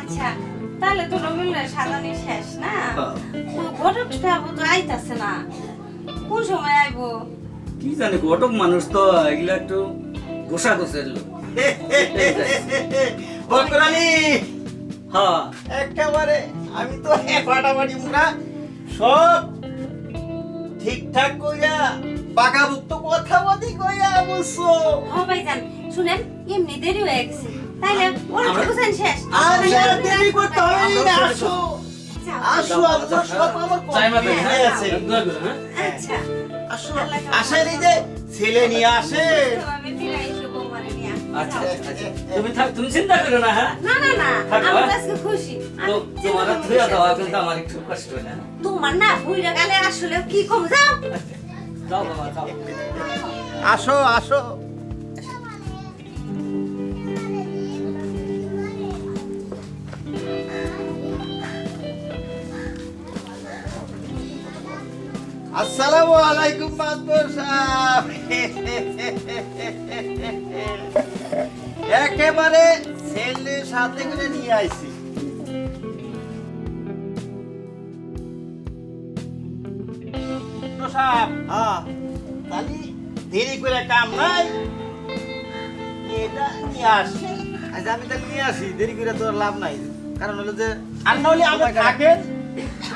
আচ্ছা তাহলে তো সাজানি শেষ না? হ্যাঁ। তো তো আইতাছে না। কোন সময় আইবো? কি জানি ঘটক মানুষ তো এগুলা একটু গোসা গোসের লোক বকরানি হ্যাঁ। একেবারে আমি তো ফাটাফাটি সব ঠিকঠাক কথা বলি কইয়া ভাইজান শুনেন এমনি দেরি হয়ে গেছে। তাইলে ওর শেষ। আর আর দেরি করতে হবে না আসো। আসো আমার সব আমার আছে হ্যাঁ আচ্ছা। আসো এই যে ছেলে নিয়ে আসে। আমি ফিরে আইসো বৌমারে নিয়া। আচ্ছা। আচ্ছা, আচ্ছা। তুমি থাক তুমি চিন্তা করো না হ্যাঁ? না না না আমি? আজকে খুশি তোমার চিন্তা ধুয়া কিন্তু আমার একটু কষ্ট না। তোমার না বুইরা গেলে আসলে কি কম? যাও। যাও বাবা যাও। আসো আসো। আসসালামু আলাইকুম সাহেব। একেবারে ছেলে সাথে করে নিয়ে আইছি। হ্যাঁ। দেরি করে কাম নাই? এটা নিয়ে আসি আচ্ছা আমি তো নিয়ে আসি দেরি করে তো আর লাভ নাই। কারণ হলো যে আর নইলে আমি থাকেন?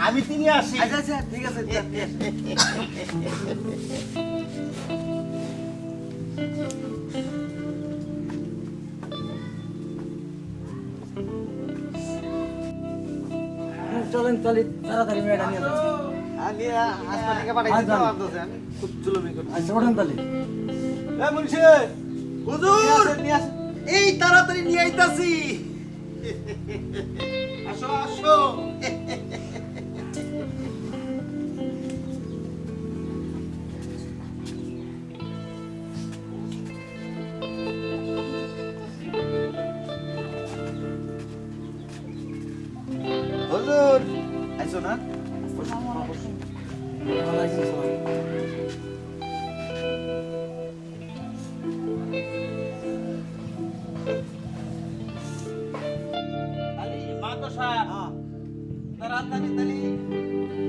আমি তিনি আসি। আচ্ছা আচ্ছা ঠিক আছে। চলেন তাহলে তাড়াতাড়ি মেয়েটা নিয়ে আমি হাসপাতাল থেকে পাঠাইছি আচ্ছা। তো আমি খুব জুলুমি করছি। আচ্ছা ওঠেন তাহলে। এ মুন্সি হুজুর! এই তাড়াতাড়ি নিয়ে আইতাছি। আসো আসো।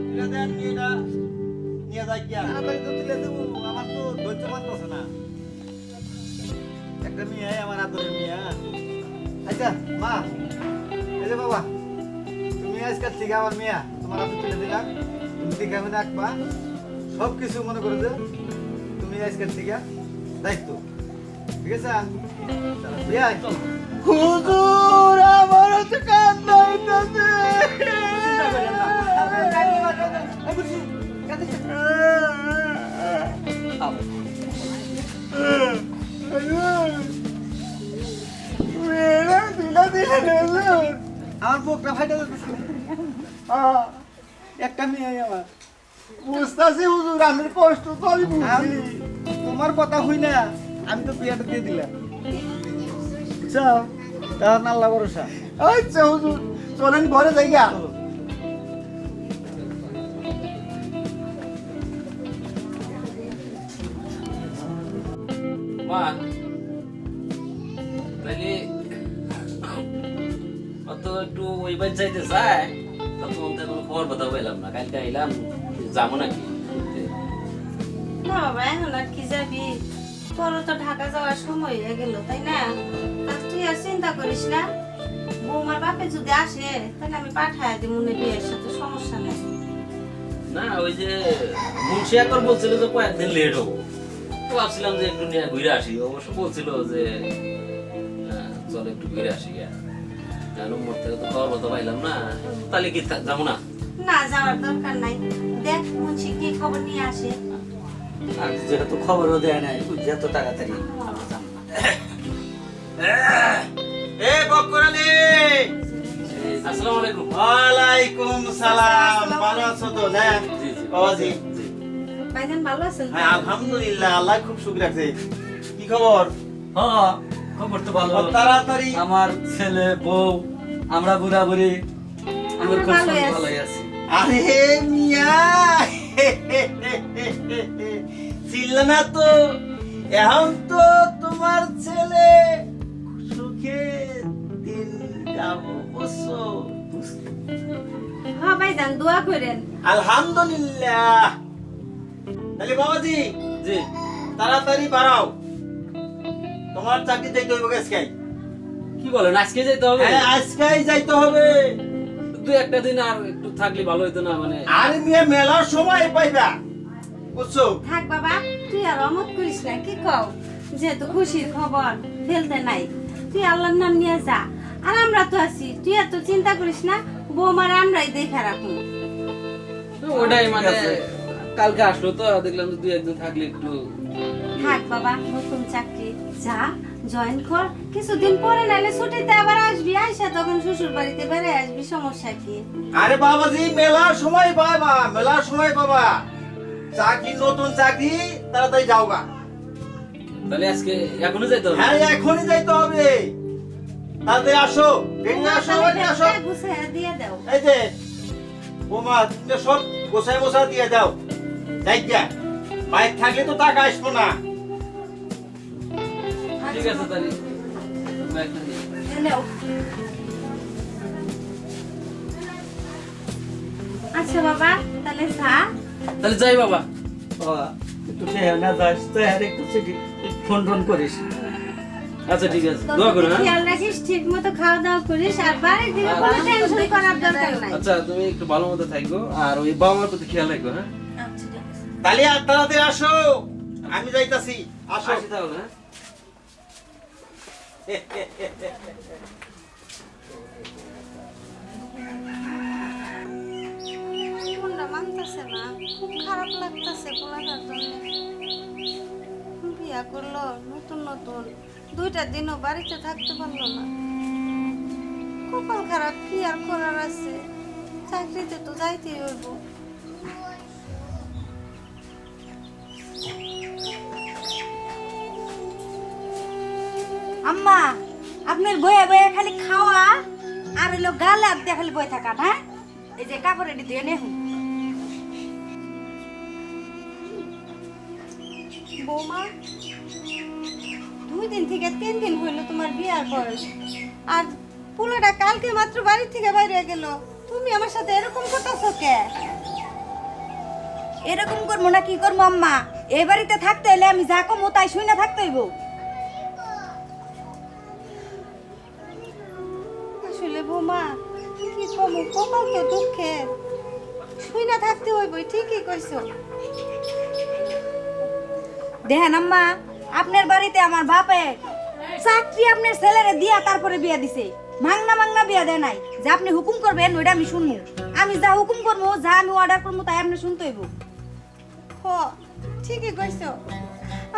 তুলে দেন মেয়েটা নিয়ে যাই গিয়া তাড়াতাড়ি তো তুলে দেবো আমার তো ধৈর্য পারতেছে না। একটা মেয়ে আমার আদরের মেয়ে আচ্ছা মা এই যে বাবা তুমি আজকাল থেকে আমার মেয়ে তোমার হাতে তুলে দিলাম। তুমি ঠিক আমি রাখবা? সব কিছু মনে করে যে তুমি আজকাল থেকে দায়িত্ব। ঠিক আছে? হুজুর আমার তো কান্না একটা মেয়ে আমার। বুঝতাছি হুজুর আমি কষ্ট তো আমি বুঝি তোমার কথা হই না আমি তো বিয়েটা দিয়ে দিলাম। বুঝছ তার আল্লাহ ভরসা। আচ্ছা হুজুর চলেন ঘরে যাই গা। মা তাহলে অত একটু ওই বাড়ি যাইতে খবর কথা বললাম না কালকে আইলাম যাব নাকি? না বাবা এখন আর কি যাবি? তোরও তো ঢাকা যাওয়ার সময় হয়ে গেল তাই না? তা তুই আর চিন্তা করিস না। বৌমার বাপে যদি আসে তাহলে আমি পাঠায় দিই মনে বিয়ের সাথে সমস্যা নেই। না ওই যে মুন্সি একবার বলছিল যে কয়েকদিন লেট হব। তো ভাবছিলাম যে একটু নিয়ে ঘুরে আসি অবশ্য বলছিল যে চল একটু ঘুরে আসি গা নম্বর থেকে তো খবর কথা পাইলাম না তাহলে কি যাব না? না যাওয়ার দরকার নাই। দেখ মুন্সি কি খবর নিয়ে আসে। আর যেহেতু খবরও দেয় নাই যত তাড়াতাড়ি। এ বকরানি আসসালামু আলাইকুম ওয়ালাইকুম সালাম। ভালো আছো তো? না জি জি বাবাজি জি। ভাইজান ভালো আছেন? হ্যাঁ আলহামদুলিল্লাহ আল্লাহ খুব সুখ রাখছে কি খবর? হ্যাঁ খবর তো ভালো। তাড়াতাড়ি। আমার ছেলে বউ আমরা বুড়া বুড়ি আমরা খুব ভালোই আছি। আরে মিয়া ছিল না তো এখন তো তোমার ছেলে সুখে দিন যাব বুঝছ হ্যাঁ ভাইজান দোয়া করেন। আলহামদুলিল্লাহ। তাহলে বাবাজি জি। তাড়াতাড়ি বাড়াও। তোমার চাকরি যাইতে হইব আজকে। কি বলেন আজকে যেতে হবে? হ্যাঁ আজকেই যাইতে হবে। দু একটা দিন আর একটু থাকলে ভালো হতো না মানে আর মেয়ে মেলার সময় পাইবা। বুঝছ? থাক বাবা তুই আর অমত করিস না কি কও? যেহেতু খুশির খবর ফেলতে নাই। তুই আল্লাহর নাম নিয়ে যা আর আমরা তো আছি। তুই এত চিন্তা করিস না বৌমার আমরাই দেখে রাখব। ওটাই মানে কালকে আসলো তো দেখলাম যে দুই একদিন থাকলে একটু থাক বাবা নতুন চাকরি যা। জয়েন কর। কিছুদিন পরে নাহলে ছুটিতে আবার আসবি। আইসা তখন শ্বশুর বাড়িতে বেড়ে আসবি সমস্যা কি? আরে বাবাজি মেলার সময় পাবা মেলার সময় পাবা। চাকরি নতুন চাকরি তাড়াতাড়ি যাওগা। তাহলে আজকে এখনও যেতে হবে? হ্যাঁ এখনই যাইতে হবে। তাড়াতাড়ি আসো বেরিয়ে আসো বেরিয়ে আসো। গুছিয়ে দিয়ে দাও। এই যে বোমা তুমি সব গোসাই মোসা দিয়ে দাও। যাই গিয়া বাইক থাকলে তো টাকা আসব না। ঠিক আছে তাহলে। নাও। আচ্ছা বাবা তাহলে যা। তাহলে যাই বাবা। একটু খেয়ে না যাস। তো আর একটু ফোন টোন করিস। আচ্ছা ঠিক আছে। দোয়া করো হ্যাঁ? খেয়াল রাখিস ঠিক মতো খাওয়া দাওয়া করিস আর বাড়ির দিকে কোনো টেনশন করার দরকার নাই। আচ্ছা তুমি একটু ভালো মতো থাকো আর ওই বাবা মার প্রতি খেয়াল রাখো হ্যাঁ? তাহলে আর তাড়াতাড়ি আসো। আমি যাইতাছি। আসো। আসি তাহলে হ্যাঁ? খুব খারাপ লাগতেছে পোলাটার বিয়া করল, নতুন নতুন। দুইটা দিনও বাড়িতে থাকতে পারল না। কপাল খারাপ, কি আর করার আছে? চাকরিতে তো যাইতেই হইব। আম্মা, আপনার বয়ে বয়ে খালি খাওয়া আর হইল গালে হাত দিয়ে খালি বয়ে থাকা না? এই যে কাপড় রেডি দিয়ে নেহুন বৌমা, দুই দিন থেকে তিন দিন হইল তোমার বিয়ার বয়স। আর পুলোটা কালকে মাত্র বাড়ি থেকে বাইরে গেল। তুমি আমার সাথে এরকম করতেছো কে? এরকম করব না, কি করব আম্মা? এই বাড়িতে থাকতে হলে আমি যা কমো তাই শুই না থাকতে হইব। কি কমু কপাল তো দুঃখের শুই না থাকতে হইবই ঠিকই কইছো। দেখেন আম্মা আপনার বাড়িতে আমার বাপে চাকরি আপনার ছেলেরে দিয়া তারপরে বিয়া দিছে। মাংনা মাংনা বিয়া দেয় নাই। যে আপনি হুকুম করবেন ওইটা আমি শুনব। আমি যা হুকুম করব যা আমি অর্ডার করব তাই আপনি শুনতে হইব। হ ঠিকই কইছো।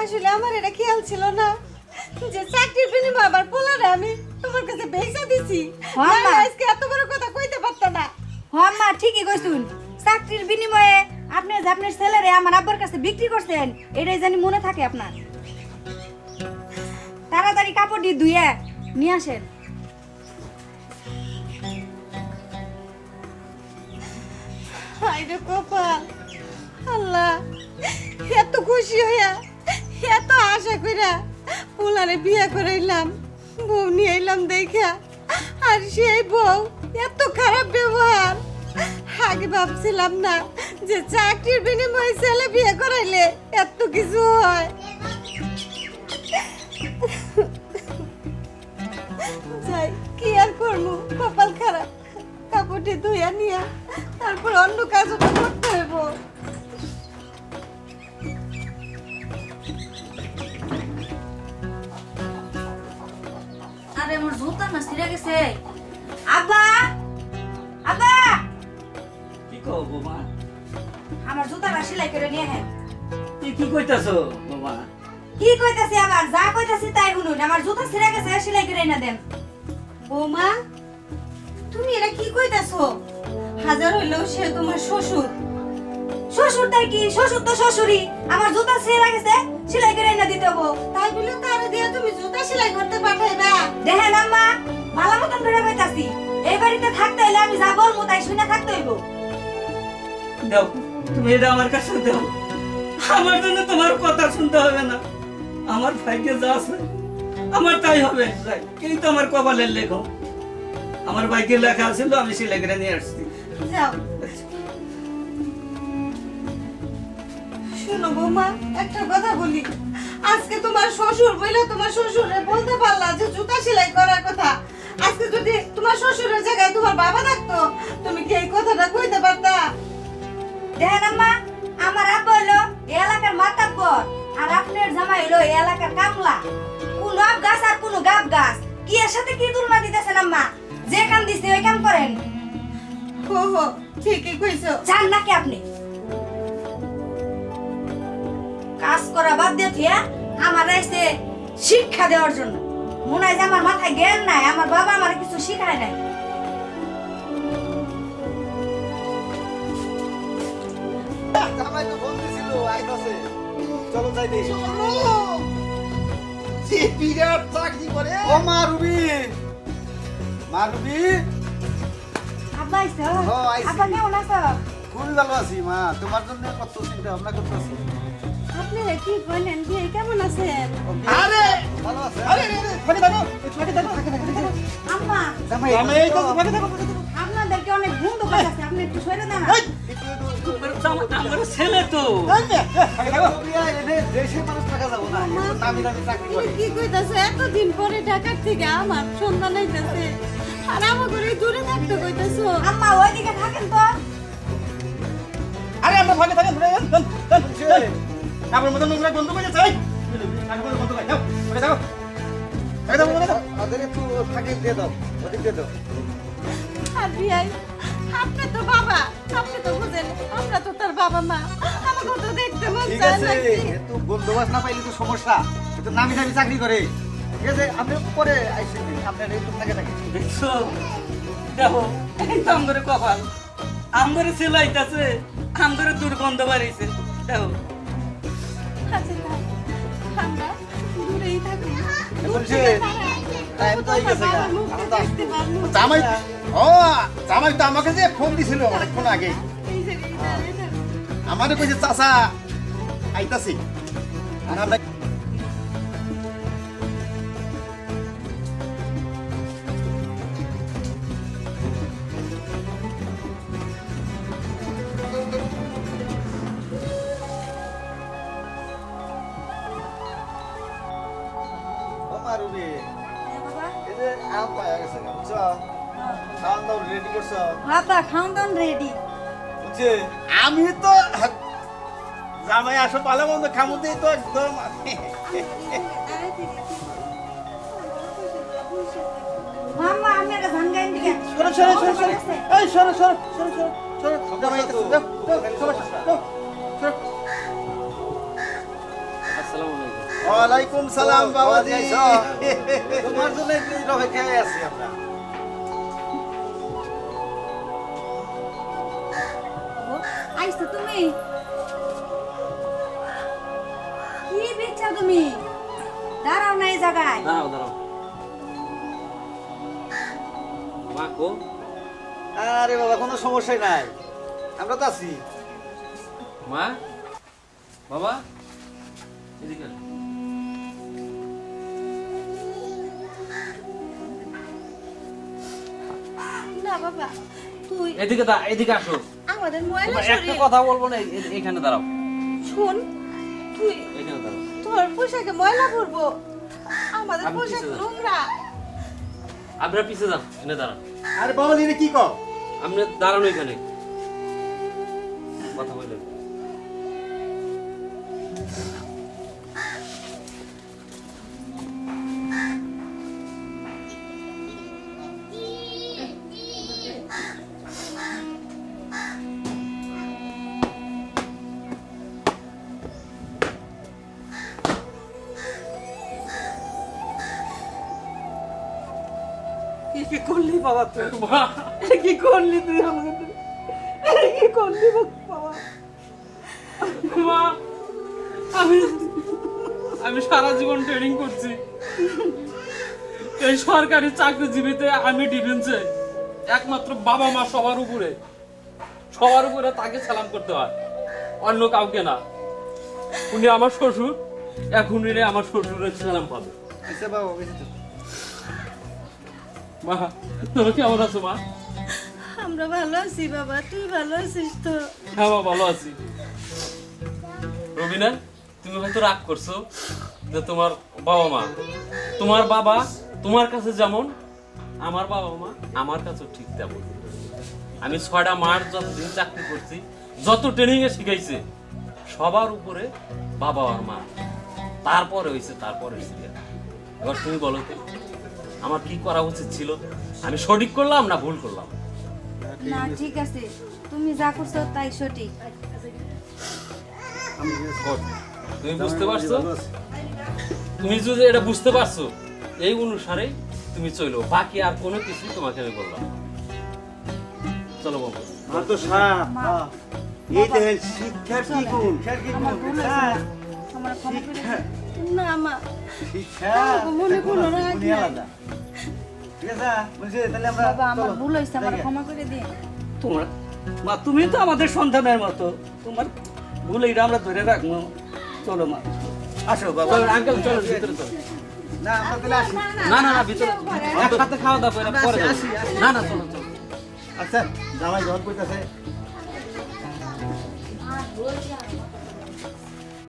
আসলে আমার এটা খেয়াল ছিল না যে চাকরির বিনিময়ে আবার পোলারে আমি তোমার কাছে বেচা দিছি। হ্যাঁ। আজকে এত বড় কথা পারতো না ঠিকই কইছুন। চাকরির বিনিময়ে আপনি আপনার ছেলেরে আমার আব্বার কাছে বিক্রি করছেন, এটাই জানি মনে থাকে আপনার। তাড়াতাড়ি কাপড় দিয়ে ধুয়ে নিয়ে আসেন। আল্লাহ, এত খুশি হইয়া, এত আশা কইরা পোলারে বিয়ে করাইলাম। বউ নিয়ে এলাম দেখা আর সেই বউ এত খারাপ ব্যবহার। আগে ভাবছিলাম না যে চাকরির বিনিময়ে ছেলে বিয়ে করাইলে এত কিছু হয়। যাই, কি আর করব কপাল খারাপ। কাপড়টি ধুইয়া নিয়া তারপর অন্য কাজও তো করতে হইব। আরে, আমার জুতা না ছিঁড়ে গেছে। আব্বা! কও বোমা আমার জুতাটা সেলাই করে নিয়ে হ্যাঁ তুই কি কইতাছো বোমা? কি কইতাছি আবার? যা কইতাছি তাই শুনুন। আমার জুতা ছিঁড়ে গেছে সেলাই করে না দেন। বৌমা তুমি এটা কি কইতাছো? হাজার হইলেও সে তোমার শ্বশুর। শ্বশুর তাই কি? শ্বশুর তো শ্বশুরই। আমার জুতা ছিঁড়ে গেছে সেলাই করে না দিতে হব। তাই বলে তার দিয়ে তুমি জুতা সেলাই করতে পাঠাইবা দেখেন আম্মা ভালো মতন করে কইতাছি। এই বাড়িতে থাকতে হলে আমি যা বলব তাই শুনে থাকতে হইব। দাও, তুমি এটা আমার কাছে দাও। আমার জন্য তোমার কথা শুনতে হবে না। আমার ভাইকে যা আছে, আমার তাই হবে। আমার কপালের লেখো আমার বাইকে লেখা ছিল আমি করে নিয়ে আসছি। যাও। শোনো বৌমা, একটা কথা বলি। আজকে তোমার শ্বশুর বইলে তোমার শ্বশুরে বলতে পারলা যে জুতা সেলাই করার কথা। আজকে যদি তোমার শ্বশুরের জায়গায় তোমার বাবা থাকতো, তুমি কি দেখেন আম্মা আমার আব্বা হলো এলাকার মাতাব্বর আর আপনার জামাই হলো এলাকার কামলা কোন আব গাছ আর কোন গাব গাছ। কি এর সাথে কি তুলনা দিতেছেন আম্মা? যে কাম দিছে ওই কাম করেন। হো হো ঠিকই কইছো। চান নাকি আপনি? কাজ করা বাদ দিয়ে থিয়া আমার এসে শিক্ষা দেওয়ার জন্য। মনে হয় যে আমার মাথায় জ্ঞান নাই আমার বাবা আমার কিছু শিখায় নাই। জামাই তো ফোন দিছিল আইতাছে চলো যাই দেখি। যে বিরাট চাকরি করে। ও মা রুবি। মা রুবি। আব্বা আইছো ও, আইছি। আব্বা কেমন আছো? খুবই ভালো আছি মা। তোমার জন্য কত চিন্তা ভাবনা করতেছি। আপনি কি কেমন আছেন? আরে! ভালো আছে। আরে আরে, ফাঁকে থাকো। একটু ফাঁকে আম্মা জামাই জামাই তো ফাঁকে থাকো আপনাদেরকে অনেক বন্ধু আছে আপনি একটু সরে জামা- আমার ছেলে তো। থাকো কি কইতাছে? এতদিন পরে ঢাকার থেকে আমার সন্তান আইতাছে আর আমার দূরে থাকতে কইতাছো। আম্মা ওইদিকে থাকেন তো। আরে আমরা ফাঁকে থাকেন। তারপর মতন নোংরা বন্ধ করে যাই বন্ধ করে যাও ফাঁকে থাকো ফাঁকে থাকো ফাঁকে থাকো ওদের একটু ফাঁকে দিয়ে দাও ওদিক দিয়ে দাও আর বিয়াই আপনি তো বাবা আপনি তো বুঝেন আমরা তো তার বাবা মা। আমাকে তো দেখতে মন ঠিক চায় আছে নাকি? একটু বন্ধুবাস না পাইলে তো সমস্যা। একটু নামি দামি চাকরি করে। ঠিক আছে আপনি পরে আইসেন আপনার একটু থাকে থাকে দেখছ? দেখো এই তো আমগরে কপাল। আমগরে ছেলে আইতাছে আমগরে দুর্গন্ধ বাড়িছে দেখো। আচ্ছা আমরা দূরেই থাকি। এখন তো হয়ে তো জামাই ও জামাই তো আমাকে যে ফোন দিছিল অনেকক্ষণ আগে। আমারে কইছে চাচা আইতাছি। আর আমরা বাবা খাওন দাওন রেডি বুঝছে আমি তো জামাই আসো পালে মন্দ খামুতেই তো একদম। মাম্মা আমি একটা ধান গাইন দিকে। সরো সরো সরো সরো। এই সরো সরো সরো সরো জামাই। আসসালামু আলাইকুম। ওয়ালাইকুম সালাম বাবাজি। তোমার জন্য অপেক্ষায় আছি আমরা। আইছো তুমি? কি বিচ্ছা তুমি? দাঁড়াও না এই জায়গায়। দাঁড়াও দাঁড়াও। মা কো? আরে বাবা কোনো সমস্যাই নাই। আমরা তো আছি। মা? বাবা? এদিকে। না বাবা তুই এদিকে দা এদিকে আসো। আমাদের ময়লা একটা শরীর কথা বলব না এ- এখানে দাঁড়াও। শুন তুই এখানে দাঁড়াও। তোর পোশাকে ময়লা করব আমাদের আমি পোশাক? নোংরা। আপনারা পিছিয়ে যান এখানে দাঁড়ান আরে বাবা লিনে কি কও? আপনি দাঁড়ানো এখানে কথা বললেন কি করলি বাবা তুই? কি করলি তুই আমাকে কি করলি বাবা? মা আমি আমি সারা জীবন ট্রেনিং করছি। এই সরকারি চাকরিজীবীতে আমি ডিফেন্সে একমাত্র বাবা মা সবার উপরে সবার উপরে তাকে সালাম করতে হয়। অন্য কাউকে না। উনি আমার শ্বশুর এখন উনি আমার শ্বশুরের সালাম পাবে। আচ্ছা বাবা মা তুমি কেমন আছো মা? আমরা ভালো আছি বাবা। তুই ভালো আছিস তো? হ্যাঁ মা ভালো আছি। রবিনা তুমি হয়তো রাগ করছ যে তোমার বাবা মা তোমার বাবা তোমার কাছে যেমন আমার বাবা মা আমার কাছে ঠিক তেমন। আমি ছয়টা মাস যতদিন চাকরি করছি যত ট্রেনিং এ শিখাইছে সবার উপরে বাবা আর মা। তারপরে হয়েছে তারপরে হয়েছে এবার তুমি বলো তো আমার কি করা উচিত ছিল? আমি সঠিক করলাম না ভুল করলাম? না ঠিক আছে। তুমি যা করছ তাই সঠিক। তুমি বুঝতে পারছ? তুমি যদি এটা বুঝতে পারছ এই অনুসারে তুমি চলো। বাকি আর কোনো কিছু তোমাকে আমি বললাম চলো বাবু। আর তো সাপ এই দেখেন শিক্ষার কি গুণ? শিক্ষার কি গুণ? না মা। শিক্ষা মনে কোনো রাগ নাই। ঠিক আছে বলছি তাহলে আমরা বাবা আমার ভুল হয়েছে আমার ক্ষমা করে দিন। তোমার মা তুমি তো আমাদের সন্তানের মতো। তোমার ভুল এটা আমরা ধরে রাখব। চলো মা। আসো বাবা। আঙ্কেল চলো ভিতরে চলো। না আমরা তাহলে আসি। না না না ভিতরে একসাথে খাওয়া দাওয়া করে পরে। আসি। না না চলো চলো। আচ্ছা জামাই যখন আর আমার